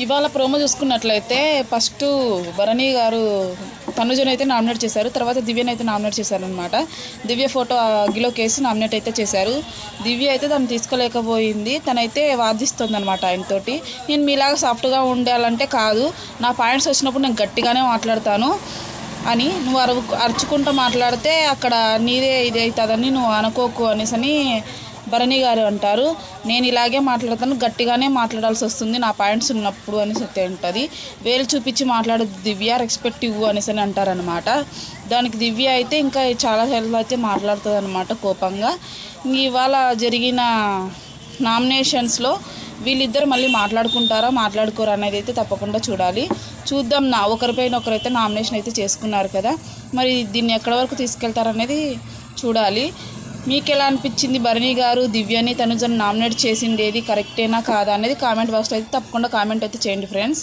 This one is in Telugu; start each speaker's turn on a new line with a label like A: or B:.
A: ఇవాళ ప్రోమో చూసుకున్నట్లయితే ఫస్ట్ భరణి గారు తనుజను అయితే నామినేట్ చేశారు తర్వాత దివ్యను అయితే నామినేట్ చేశారనమాట దివ్య ఫోటో అగ్గిలో వేసి నామినేట్ అయితే చేశారు. దివ్య అయితే తను తీసుకోలేకపోయింది తనైతే వాదిస్తుంది అనమాట ఆయనతోటి నేను మీలాగా సాఫ్ట్గా ఉండాలంటే కాదు నా పాయింట్స్ వచ్చినప్పుడు నేను గట్టిగానే మాట్లాడతాను అని నువ్వు అరవు అరుచుకుంటూ మాట్లాడితే అక్కడ నీదే ఇది అవుతుందని నువ్వు అనుకోకు అనేసి అని భరణి గారు అంటారు. నేను ఇలాగే మాట్లాడతాను గట్టిగానే మాట్లాడాల్సి వస్తుంది నా పాయింట్స్ ఉన్నప్పుడు అనేసి అయితే ఉంటుంది. వేలు చూపించి మాట్లాడు దివ్య రెస్పెక్ట్ ఇవ్వు అనేసి అని అంటారనమాట దానికి దివ్య అయితే ఇంకా చాలా సేపు అయితే మాట్లాడుతుంది అనమాట కోపంగా. ఇవాళ జరిగిన నామినేషన్స్లో వీళ్ళిద్దరు మళ్ళీ మాట్లాడుకుంటారా మాట్లాడుకోరా అనేది అయితే తప్పకుండా చూడాలి. చూద్దాం నా ఒకరిపైన ఒకరైతే నామినేషన్ అయితే చేసుకున్నారు కదా. మరి దీన్ని ఎక్కడి వరకు తీసుకెళ్తారనేది చూడాలి. మీకు ఎలా అనిపించింది? భరణి గారు దివ్యని తనుజను నామినేట్ చేసింది ఏది కరెక్టేనా కాదా అనేది కామెంట్ బాక్స్లో అయితే తప్పకుండా కామెంట్ అయితే చేయండి ఫ్రెండ్స్.